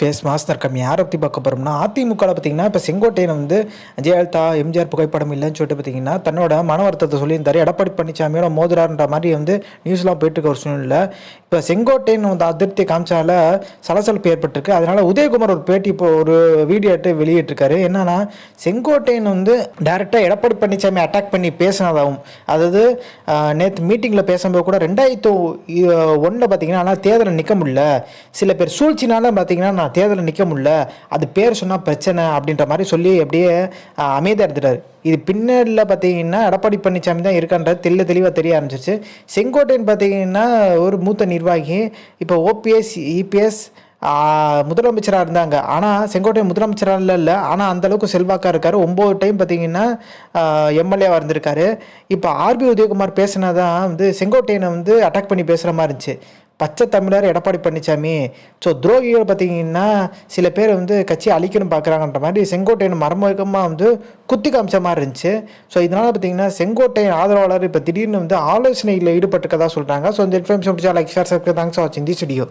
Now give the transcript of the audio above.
Face master கம்மி யாரை பற்றி பார்க்க போகிறோம்னா அதிமுகவில் பார்த்தீங்கன்னா இப்போ செங்கோட்டையன் வந்து ஜெயலலிதா எம்ஜிஆர் புகைப்படம் இல்லைன்னு சொல்லிட்டு பார்த்தீங்கன்னா தன்னோட மன வருத்தத்தை சொல்லியிருந்தார். எடப்பாடி பழனிசாமியோட மோதுறாருன்ற மாதிரி வந்து நியூஸ்லாம் போயிட்டு இருக்க ஒரு சூழ்நிலை இப்போ செங்கோட்டையன் வந்து அதிருப்தி காமிச்சால சலசலப்பு ஏற்பட்டிருக்கு. அதனால உதயகுமார் ஒரு பேட்டி இப்போ ஒரு வீடியோ எடுத்து வெளியிட்டிருக்காரு. என்னன்னா செங்கோட்டையன் வந்து டைரெக்டாக எடப்பாடி பழனிசாமி அட்டாக் பண்ணி பேசினதாகவும் அதாவது நேற்று மீட்டிங்கில் பேசும்போது கூட ரெண்டாயிரத்து ஒன்றில் பார்த்தீங்கன்னா ஆனால் தேர்தலில் நிற்க முடியல. சில பேர் சூழ்ச்சினால பார்த்தீங்கன்னா நான் தேர்தலில் நிற்க முடியல. அது பேர் சொன்னால் பிரச்சனை அப்படின்ற மாதிரி சொல்லி அப்படியே அமைதியாக எடுத்துட்டார் இது பின்னரில் பார்த்தீங்கன்னா எடப்பாடி பழனிசாமி தான் இருக்கான்றது தெல்ல தெளிவாக தெரிய ஆரம்பிச்சிருச்சு. செங்கோட்டையன் பார்த்தீங்கன்னா ஒரு மூத்த நிர்வாகி. இப்போ ஓபிஎஸ் இபிஎஸ் முதலமைச்சராக இருந்தாங்க. ஆனால் செங்கோட்டையன் முதலமைச்சராக இல்லை. இல்லை ஆனால் அந்தளவுக்கு செல்வாக்காக இருக்கார். ஒம்பது டைம் பார்த்தீங்கன்னா எம்எல்ஏவாக இருந்திருக்காரு. இப்போ ஆர்பி உதயகுமார் பேசினதான் வந்து செங்கோட்டையனை வந்து அட்டாக் பண்ணி பேசுகிற மாதிரி இருந்துச்சு. பச்சை தமிழர் எடப்பாடி பழனிசாமி ஸோ துரோகிகள் பார்த்தீங்கன்னா சில பேர் வந்து கட்சியை அழிக்கணும் பார்க்குறாங்கன்ற மாதிரி செங்கோட்டையன் மர்மகமாக வந்து குத்தி காமிச்ச மாதிரி இருந்துச்சு. ஸோ இதனால் பார்த்தீங்கன்னா செங்கோட்டையன் ஆதரவாளர் இப்போ திடீர்னு வந்து ஆலோசனையில் ஈடுபட்டிருக்கதா சொல்கிறாங்க ஸோ இந்த இன்ஃபர்மேஷன் பிடிச்சா like share subscribe thanks for வாட்சிங் தி ஸ்டுடியோ